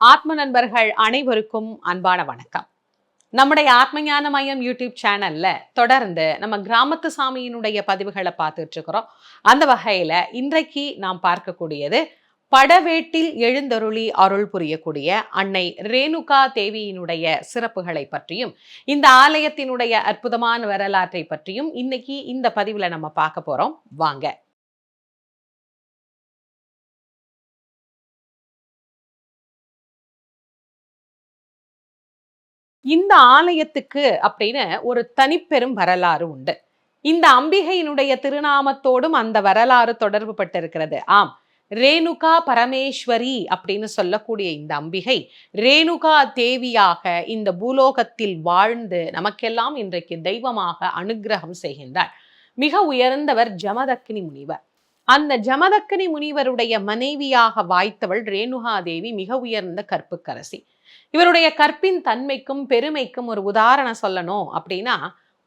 ஆத்ம நண்பர்கள் அனைவருக்கும் அன்பான வணக்கம். நம்முடைய ஆத்மஞான மையம் யூடியூப் சேனல்ல தொடர்ந்து நம்ம கிராமத்து சாமியினுடைய பதிவுகளை பார்த்துட்டு இருக்கிறோம் அந்த வகையில இன்றைக்கு நாம் பார்க்கக்கூடியது படவேட்டில் எழுந்தருளி அருள் புரியக்கூடிய அன்னை ரேணுகா தேவியினுடைய சிறப்புகளை பற்றியும் இந்த ஆலயத்தினுடைய அற்புதமான வரலாற்றை பற்றியும் இன்னைக்கு இந்த பதிவில் நம்ம பார்க்க போறோம். வாங்க. இந்த ஆலயத்துக்கு அப்படின்னு ஒரு தனிப்பெரும் வரலாறு உண்டு. இந்த அம்பிகையினுடைய திருநாமத்தோடும் அந்த வரலாறு தொடர்பு பட்டிருக்கிறது ஆம் ரேணுகா பரமேஸ்வரி அப்படின்னு சொல்லக்கூடிய இந்த அம்பிகை ரேணுகா தேவியாக இந்த பூலோகத்தில் வாழ்ந்து நமக்கெல்லாம் இன்றைக்கு தெய்வமாக அனுக்கிரகம் செய்கின்றார். மிக உயர்ந்தவர் ஜமதக்கினி முனிவர். அந்த ஜமதக்கினி முனிவருடைய மனைவியாக வாய்த்தவள் ரேணுகா தேவி மிக உயர்ந்த கற்புக்கரசி. இவருடைய கற்பின் தன்மைக்கும் பெருமைக்கும் ஒரு உதாரணம் சொல்லணும் அப்படின்னா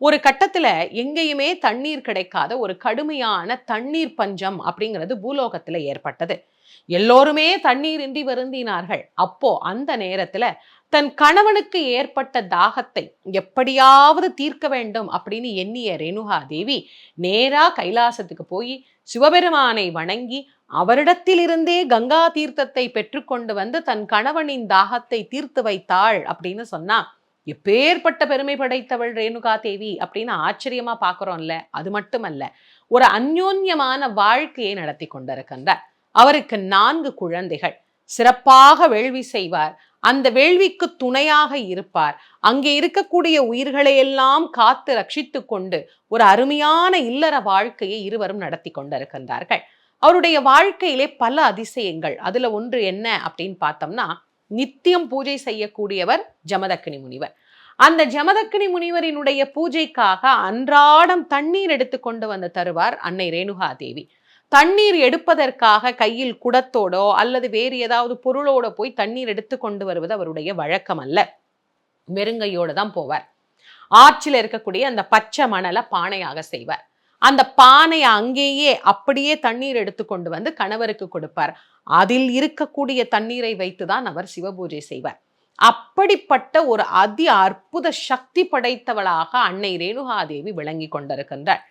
ஒரு கட்டத்துல எங்கேயுமே தண்ணீர் கிடைக்காத ஒரு கடுமையான தண்ணீர் பஞ்சம் அப்படிங்கிறது பூலோகத்துல ஏற்பட்டது. எல்லோருமே தண்ணீரின்றி வருந்தினார்கள். அப்போ அந்த நேரத்துல தன் கணவனுக்கு ஏற்பட்ட தாகத்தை எப்படியாவது தீர்க்க வேண்டும் அப்படின்னு எண்ணிய ரேணுகா தேவி நேரா கைலாசத்துக்கு போய் சிவபெருமானை வணங்கி அவரிடத்திலிருந்தே கங்கா தீர்த்தத்தை பெற்றுக்கொண்டு வந்து தன் கணவனின் தாகத்தை தீர்த்து வைத்தாள் அப்படின்னு சொன்னா எப்பேற்பட்ட பெருமை படைத்தவள் ரேணுகா தேவி அப்படின்னு ஆச்சரியமா பாக்குறோம்ல. அது மட்டுமல்ல ஒரு அந்யோன்யமான வாழ்க்கையை நடத்தி கொண்டிருக்கின்றார். அவருக்கு நான்கு குழந்தைகள். சிறப்பாக வேள்வி செய்வார். அந்த வேள்விக்கு துணையாக இருப்பார். அங்கே இருக்கக்கூடிய உயிர்களை எல்லாம் காத்து ரட்சித்து கொண்டு ஒரு அருமையான இல்லற வாழ்க்கையை இருவரும் நடத்தி கொண்டிருக்கின்றார்கள். அவருடைய வாழ்க்கையிலே பல அதிசயங்கள். அதுல ஒன்று என்ன அப்படின்னு பார்த்தோம்னா நித்தியம் பூஜை செய்யக்கூடியவர் ஜமதக்கினி முனிவர். அந்த ஜமதக்கினி முனிவரினுடைய பூஜைக்காக அன்றாடம் தண்ணீர் எடுத்து கொண்டு வந்து தருவார் அன்னை ரேணுகா தேவி தண்ணீர் எடுப்பதற்காக கையில் குடத்தோடோ அல்லது வேறு ஏதாவது பொருளோட போய் தண்ணீர் எடுத்து கொண்டு வருவது அவருடைய வழக்கம் அல்ல. வெறுங்கையோடு தான் போவார். ஆற்றில் இருக்கக்கூடிய அந்த பச்சை மணலை பானையாக செய்வார். அந்த பானையை அங்கேயே அப்படியே தண்ணீர் எடுத்து கொண்டு வந்து கணவருக்கு கொடுப்பார். அதில் இருக்கக்கூடிய தண்ணீரை வைத்து தான் அவர் சிவபூஜை செய்வார். அப்படிப்பட்ட ஒரு அதி அற்புத சக்தி படைத்தவளாக அன்னை ரேணுகாதேவி விளங்கி கொண்டிருக்கின்றார்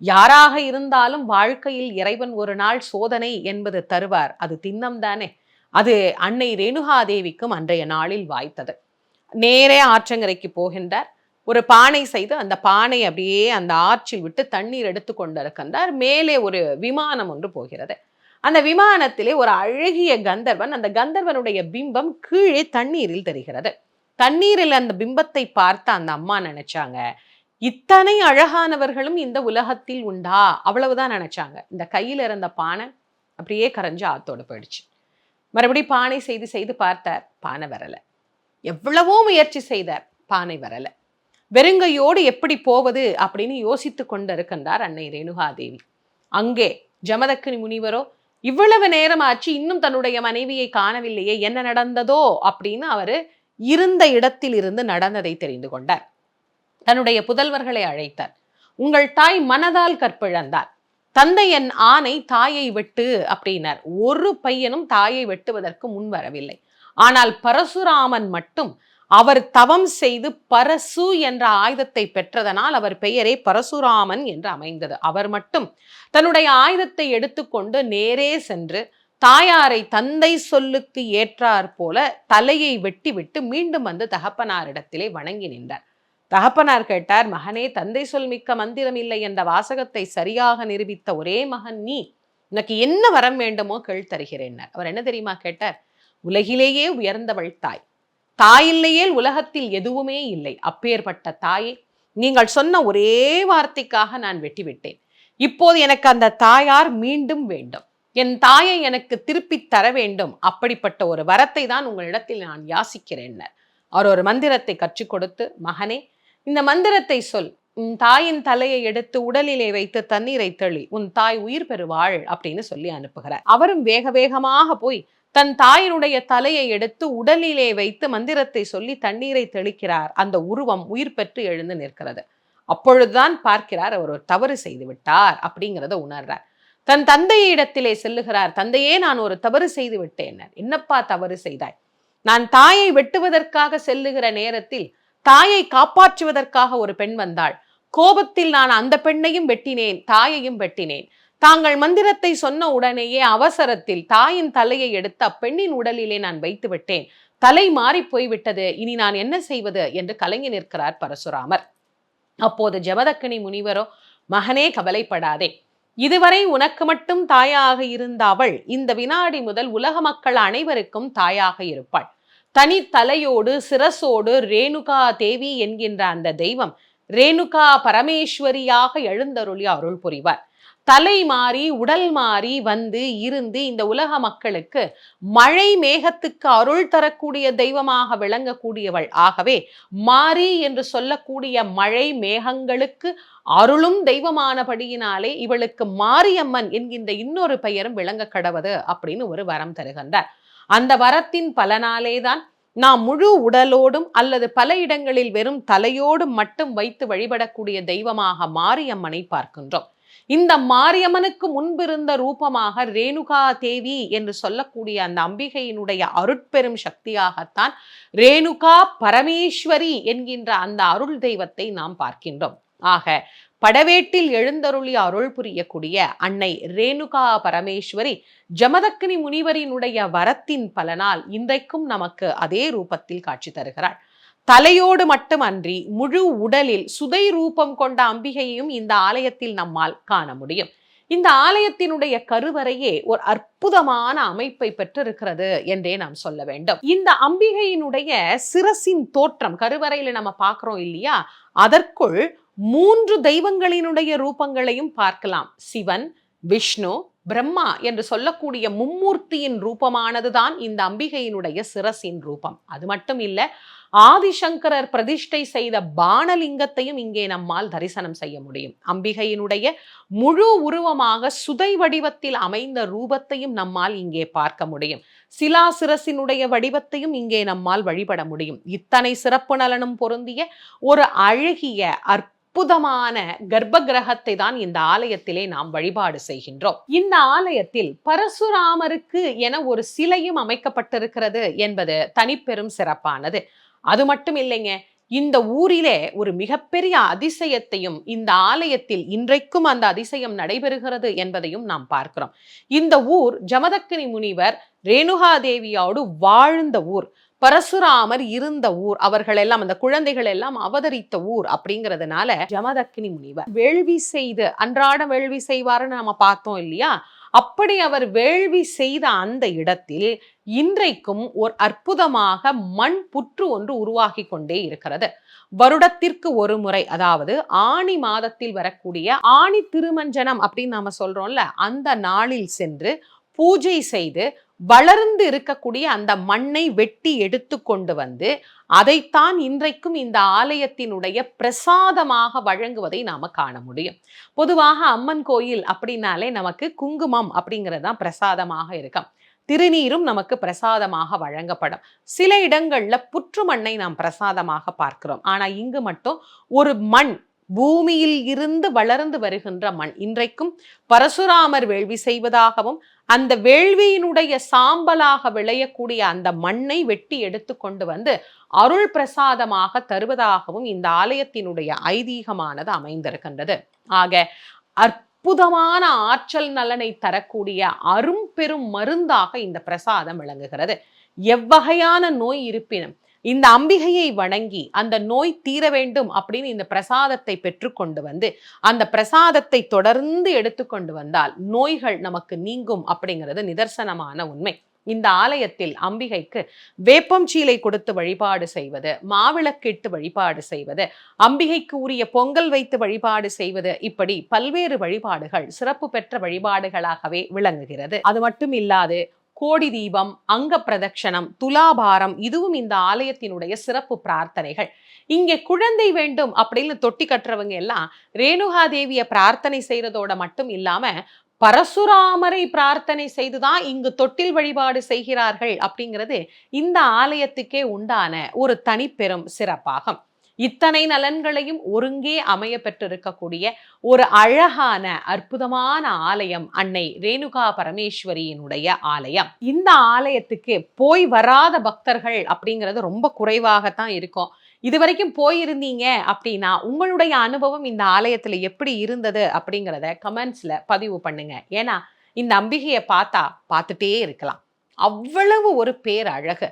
யாராக இருந்தாலும் வாழ்க்கையில் இறைவன் ஒரு நாள் சோதனை என்பது தருவார். அது திண்ணம் தானே அது அன்னை ரேணுகாதேவிக்கும் அன்றைய நாளில் வாய்த்தது. நேரே ஆற்றங்கரைக்கு போகின்றார். ஒரு பானை செய்து அந்த பானை அப்படியே அந்த ஆற்றில் விட்டு தண்ணீர் எடுத்து கொண்டிருக்கின்றார். மேலே ஒரு விமானம் ஒன்று போகிறது. அந்த விமானத்திலே ஒரு அழகிய கந்தர்வன் அந்த கந்தர்வனுடைய பிம்பம் கீழே தண்ணீரில் தெரிகிறது. தண்ணீரில் அந்த பிம்பத்தை பார்த்து அந்த அம்மா நினைச்சாங்க இத்தனை அழகானவர்களும் இந்த உலகத்தில் உண்டா? அவ்வளவுதான் நினைச்சாங்க. இந்த கையில் இருந்த பானை அப்படியே கரைஞ்சு ஆத்தோடு போயிடுச்சு. மறுபடியும் பானை செய்து செய்து பார்த்தார் பானை வரலை. எவ்வளவோ முயற்சி செய்தார் பானை வரலை. வெறுங்கையோடு எப்படி போவது அப்படின்னு யோசித்து கொண்டிருக்கின்றார் அன்னை ரேணுகாதேவி. அங்கே ஜமதக்கினி முனிவரோ இவ்வளவு நேரமாச்சு இன்னும் தன்னுடைய மனைவியை காணவில்லையே என்ன நடந்ததோ அப்படின்னு அவர் இருந்த இடத்தில் இருந்து நடந்ததை தெரிந்து கொண்டார். தன்னுடைய புதல்வர்களை அழைத்தார். உங்கள் தாய் மனதால் கற்பிழந்தார் தந்தை என் ஆணை தாயை வெட்டு அப்படின்னார். ஒரு பையனும் தாயை வெட்டுவதற்கு முன் வரவில்லை. ஆனால் பரசுராமன் மட்டும் அவர் தவம் செய்து பரசு என்ற ஆயுதத்தை பெற்றதனால் அவர் பெயரே பரசுராமன் என்று அமைந்தது. அவர் மட்டும் தன்னுடைய ஆயுதத்தை எடுத்துக்கொண்டு நேரே சென்று தாயாரை தந்தை சொல்லுக்கு ஏற்றார் போல தலையை வெட்டி விட்டு மீண்டும் வந்து தகப்பனாரிடத்திலே வணங்கி நின்றார். தகப்பனார் கேட்டார் மகனே தந்தை சொல் மிக்க மந்திரம் இல்லை என்ற வாசகத்தை சரியாக நிரூபித்த ஒரே மகன் நீ. உனக்கு என்ன வரம் வேண்டுமோ கேள் தருகிறேன் அவர் என்ன தெரியுமா கேட்டார் உலகிலேயே உயர்ந்தவள் தாய். தாயில்லையே உலகத்தில் எதுவுமே இல்லை. அப்பேற்பட்ட தாயை நீங்கள் சொன்ன ஒரே வார்த்தைக்காக நான் வெட்டி விட்டேன் இப்போது எனக்கு அந்த தாயார் மீண்டும் வேண்டும். என் தாயை எனக்கு திருப்பி தர வேண்டும். அப்படிப்பட்ட ஒரு வரத்தை தான் உங்களிடத்தில் நான் யாசிக்கிறேன் அவர் ஒரு மந்திரத்தை கற்றுக் கொடுத்து மகனே இந்த மந்திரத்தை சொல். உன் தாயின் தலையை எடுத்து உடலிலே வைத்து தண்ணீரை தெளி. உன் தாய் உயிர் பெறுவாள் அப்படின்னு சொல்லி அனுப்புகிறார். அவரும் வேக வேகமாக போய் தன் தாயினுடைய தலையை எடுத்து உடலிலே வைத்து மந்திரத்தை சொல்லி தண்ணீரை தெளிக்கிறார். அந்த உருவம் உயிர் பெற்று எழுந்து நிற்கிறது. அப்பொழுதுதான் பார்க்கிறார் அவர் ஒரு தவறு செய்து விட்டார் அப்படிங்கிறத உணர்றார். தன் தந்தையிடத்திலே செல்லுகிறார் தந்தையே நான் ஒரு தவறு செய்து விட்டேன் என்னப்பா தவறு செய்தாய்? நான் தாயை வெட்டுவதற்காக செல்லுகிற நேரத்தில் தாயை காப்பாற்றுவதற்காக ஒரு பெண் வந்தாள். கோபத்தில் நான் அந்த பெண்ணையும் வெட்டினேன் தாயையும் வெட்டினேன். தாங்கள் மந்திரத்தை சொன்ன உடனேயே அவசரத்தில் தாயின் தலையை எடுத்து அப்பெண்ணின் உடலிலே நான் வைத்து விட்டேன். தலை மாறி போய்விட்டது. இனி நான் என்ன செய்வது? என்று கலங்கி நிற்கிறார் பரசுராமர். அப்போது ஜமதக்கனி முனிவரோ மகனே கவலைப்படாதே. இதுவரை உனக்கு மட்டும் தாயாக இருந்த அவள் இந்த வினாடி முதல் உலக மக்கள் அனைவருக்கும் தாயாக இருப்பாள். தனி தலையோடு சிரசோடு ரேணுகா தேவி என்கின்ற அந்த தெய்வம் ரேணுகா பரமேஸ்வரியாக எழுந்தருளி அருள் புரிவார். தலை மாறி உடல் மாறி வந்து இருந்து இந்த உலக மக்களுக்கு மழை மேகத்துக்கு அருள் தரக்கூடிய தெய்வமாக விளங்கக்கூடியவள் ஆகவே மாறி என்று சொல்லக்கூடிய மழை மேகங்களுக்கு அருளும் தெய்வமானபடியினாலே இவளுக்கு மாரியம்மன் என்கின்ற இன்னொரு பெயரும் விளங்க கடவது அப்படின்னு ஒரு வரம் தருகின்றார். அந்த வரத்தின் பலனாலேதான் நாம் முழு உடலோடும் அல்லது பல இடங்களில் வெறும் தலையோடும் மட்டும் வைத்து வழிபடக்கூடிய தெய்வமாக மாரியம்மனை பார்க்கின்றோம். இந்த மாரியம்மனுக்கு முன்பிருந்த ரூபமாக ரேணுகா தேவி என்று சொல்லக்கூடிய அந்த அம்பிகையினுடைய அருட்பெரும் சக்தியாகத்தான் ரேணுகா பரமேஸ்வரி என்கின்ற அந்த அருள் தெய்வத்தை நாம் பார்க்கின்றோம். ஆக படவேட்டில் எழுந்தருளி அருள் புரியக்கூடிய அன்னை ரேணுகா பரமேஸ்வரி ஜமதக்கினி முனிவரினுடைய வரத்தின் பலனால் இன்றைக்கும் நமக்கு அதே ரூபத்தில் காட்சி தருகிறாள். தலையோடு மட்டுமன்றி முழு உடலில் சுதை ரூபம் கொண்ட அம்பிகையும் இந்த ஆலயத்தில் நம்மால் காண முடியும். இந்த ஆலயத்தினுடைய கருவறையே ஒரு அற்புதமான அமைப்பை பெற்றிருக்கிறது என்றே நாம் சொல்ல வேண்டும். இந்த அம்பிகையினுடைய சிரசின் தோற்றம் கருவறையில நம்ம பார்க்கிறோம் இல்லையா? அதற்குள் மூன்று தெய்வங்களினுடைய ரூபங்களையும் பார்க்கலாம். சிவன் விஷ்ணு பிரம்மா என்று சொல்லக்கூடிய மும்மூர்த்தியின் ரூபமானதுதான் இந்த அம்பிகையினுடைய சிரசின் ரூபம். அது மட்டும் இல்ல ஆதிசங்கரர் பிரதிஷ்டை செய்த பானலிங்கத்தையும் இங்கே நம்மால் தரிசனம் செய்ய முடியும். அம்பிகையினுடைய முழு உருவமாக சுதை வடிவத்தில் அமைந்த ரூபத்தையும் நம்மால் இங்கே பார்க்க முடியும். சிலா சிரசினுடைய வடிவத்தையும் இங்கே நம்மால் வழிபட முடியும். இத்தனை சிறப்பு நலனும் பொருந்திய ஒரு அழகிய அற்ப அற்புதமான கர்ப்ப கிரகத்தை தான் இந்த ஆலயத்திலே நாம் வழிபாடு செய்கின்றோம். இந்த ஆலயத்தில் பரசுராமருக்கு என ஒரு சிலையும் அமைக்கப்பட்டிருக்கிறது என்பது தனிப்பெரும் சிறப்பானது. அது மட்டும் இல்லைங்க இந்த ஊரிலே ஒரு மிகப்பெரிய அதிசயத்தையும் இந்த ஆலயத்தில் இன்றைக்கும் அந்த அதிசயம் நடைபெறுகிறது என்பதையும் நாம் பார்க்கிறோம். இந்த ஊர் ஜமதக்கினி முனிவர் ரேணுகாதேவியோடு வாழ்ந்த ஊர். பரசுராமர் இருந்த ஊர் அவர்கள் எல்லாம் அந்த குழந்தைகள் எல்லாம் அவதரித்த ஊர் அப்படிங்கிறதுனால ஜமதக்கினி முனிவர் வேள்வி செய்து அன்றாட வேள்வி செய்வாருன்னு நம்ம பார்த்தோம் இல்லையா? அப்படி அவர் வேள்வி செய்த அந்த இடத்தில் இன்றைக்கும் ஒரு அற்புதமாக மண் புற்று ஒன்று உருவாகி கொண்டே இருக்கிறது. வருடத்திற்கு ஒரு முறை அதாவது ஆணி மாதத்தில் வரக்கூடிய ஆணி திருமஞ்சனம் அப்படின்னு நாம சொல்றோம்ல அந்த நாளில் சென்று பூஜை செய்து வளர்ந்து இருக்கக்கூடிய அந்த மண்ணை வெட்டி எடுத்து கொண்டு வந்து அதைத்தான் இன்றைக்கும் இந்த ஆலயத்தினுடைய பிரசாதமாக வழங்குவதை நாம காண முடியும். பொதுவாக அம்மன் கோயில் அப்படின்னாலே நமக்கு குங்குமம் அப்படிங்கிறது தான் பிரசாதமாக இருக்கும். திருநீரும் நமக்கு பிரசாதமாக வழங்கப்படும். சில இடங்களில் புற்று மண்ணை நாம் பிரசாதமாக பார்க்கிறோம். ஆனால் இங்கு மட்டும் ஒரு மண் பூமியில் இருந்து வளர்ந்து வருகின்ற மண். இன்றைக்கும் பரசுராமர் வேள்வி செய்வதாகவும் அந்த வேள்வியினுடைய சாம்பலாக விளையக்கூடிய அந்த மண்ணை வெட்டி எடுத்து கொண்டு வந்து அருள் பிரசாதமாக தருவதாகவும் இந்த ஆலயத்தினுடைய ஐதீகமானது அமைந்திருக்கின்றது. ஆக அற்புதமான ஆற்றல் நலனை தரக்கூடிய அரும் பெரும் மருந்தாக இந்த பிரசாதம் விளங்குகிறது. எவ்வகையான நோய் இருப்பினும் இந்த அம்பிகையை வணங்கி அந்த நோய் தீர வேண்டும் அப்படின்னு இந்த பிரசாதத்தை பெற்றுக்கொண்டு வந்து அந்த பிரசாதத்தை தொடர்ந்து எடுத்துக்கொண்டு வந்தால் நோய்கள் நமக்கு நீங்கும் அப்படிங்கிறது நிதர்சனமான உண்மை. இந்த ஆலயத்தில் அம்பிகைக்கு வேப்பம் சீலை கொடுத்து வழிபாடு செய்வது மாவிளக்கிட்டு வழிபாடு செய்வது அம்பிகைக்கு உரிய பொங்கல் வைத்து வழிபாடு செய்வது இப்படி பல்வேறு வழிபாடுகள் சிறப்பு பெற்ற வழிபாடுகளாகவே விளங்குகிறது. அது மட்டும் இல்லாது கோடி தீபம் அங்க பிரதட்சணம் துலாபாரம் இதுவும் இந்த ஆலயத்தினுடைய சிறப்பு பிரார்த்தனைகள். இங்கே குழந்தை வேண்டும் அப்படின்னு தொட்டி கட்டுறவங்க எல்லாம் ரேணுகா தேவிய பிரார்த்தனை செய்யறதோட மட்டும் இல்லாம பரசுராமரை பிரார்த்தனை செய்துதான் இங்கு தொட்டில் வழிபாடு செய்கிறார்கள் அப்படிங்கிறது இந்த ஆலயத்துக்கே உண்டான ஒரு தனிப்பெரும் சிறப்பாகும். இத்தனை நலன்களையும் ஒருங்கே அமைய பெற்றிருக்கக்கூடிய ஒரு அழகான அற்புதமான ஆலயம் அன்னை ரேணுகா பரமேஸ்வரியினுடைய ஆலயம். இந்த ஆலயத்துக்கு போய் வராத பக்தர்கள் அப்படிங்கிறது ரொம்ப குறைவாகத்தான் இருக்கும். இது வரைக்கும் போயிருந்தீங்க அப்படின்னா உங்களுடைய அனுபவம் இந்த ஆலயத்துல எப்படி இருந்தது அப்படிங்கிறத கமெண்ட்ஸ்ல பதிவு பண்ணுங்க. ஏன்னா இந்த அம்பிகையை பார்த்தா பார்த்துட்டே இருக்கலாம். அவ்வளவு ஒரு பேரழகு.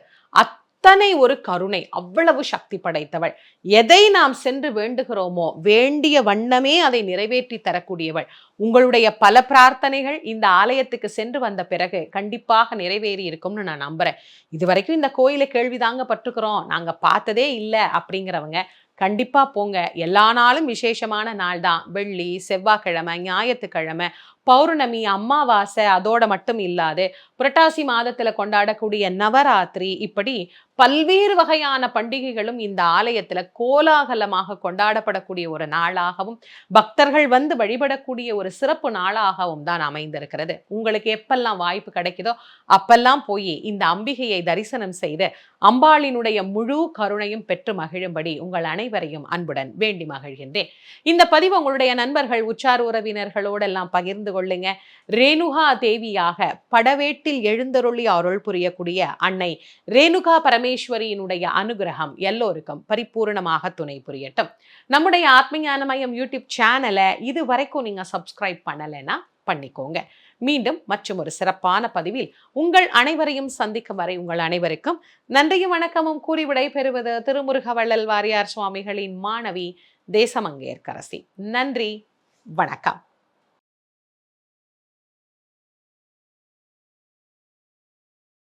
அத்தனை ஒரு கருணை அவ்வளவு சக்தி படைத்தவள். எதை நாம் சென்று வேண்டுகிறோமோ வேண்டிய வண்ணமே அதை நிறைவேற்றி தரக்கூடியவள். உங்களுடைய பல பிரார்த்தனைகள் இந்த ஆலயத்துக்கு சென்று வந்த பிறகு கண்டிப்பாக நிறைவேறி இருக்கும்னு நான் நம்புறேன். இது வரைக்கும் இந்த கோயிலை கேள்விதாங்க பட்டுக்கிறோம் நாங்க பார்த்ததே இல்லை அப்படிங்கிறவங்க கண்டிப்பா போங்க. எல்லா நாளும் விசேஷமான நாள் தான். வெள்ளி செவ்வாய்க்கிழமை ஞாயிற்றுக்கிழமை பௌர்ணமி அம்மாவாசை அதோட மட்டும் இல்லாது புரட்டாசி மாதத்துல கொண்டாடக்கூடிய நவராத்திரி இப்படி பல்வேறு வகையான பண்டிகைகளும் இந்த ஆலயத்துல கோலாகலமாக கொண்டாடப்படக்கூடிய ஒரு நாளாகவும் பக்தர்கள் வந்து வழிபடக்கூடிய ஒரு சிறப்பு நாளாகவும் தான் அமைந்திருக்கிறது. உங்களுக்கு எப்பெல்லாம் வாய்ப்பு கிடைக்குதோ அப்பெல்லாம் போய் இந்த அம்பிகையை தரிசனம் செய்து அம்பாளினுடைய முழு கருணையும் பெற்று மகிழும்படி உங்கள் அனைவரையும் அன்புடன் வேண்டி மகிழ்கின்றேன். இந்த பதிவு உங்களுடைய நண்பர்கள் உச்சார் உறவினர்களோடெல்லாம் பகிர்ந்து கொள்ளுங்க. ரேணுகா தேவியாக படவேட்டில் எழுந்தருளி அருள் புரியக்கூடிய அன்னை ரேணுகா பரமேஸ்வரியினுடைய அனுகிரகம் எல்லோருக்கும் பரிபூர்ணமாக துணை புரியட்டும். நம்முடைய ஆத்மஞான மயம் யூடியூப் சேனலை இது வரைக்கும் நீங்க சப்ஸ்கிரைப் பண்ணலைன்னா பண்ணிக்கோங்க. மீண்டும் மற்றும் ஒரு சிறப்பான பதிவில் உங்கள் அனைவரையும் சந்திக்கும் வரை உங்கள் அனைவருக்கும் நன்றியும் வணக்கமும் கூறி விடைபெறுவது திருமுருகவள்ளல் வாரியார் சுவாமிகளின் மாணவி தேசமங்கேற்கரசி. நன்றி. வணக்கம்.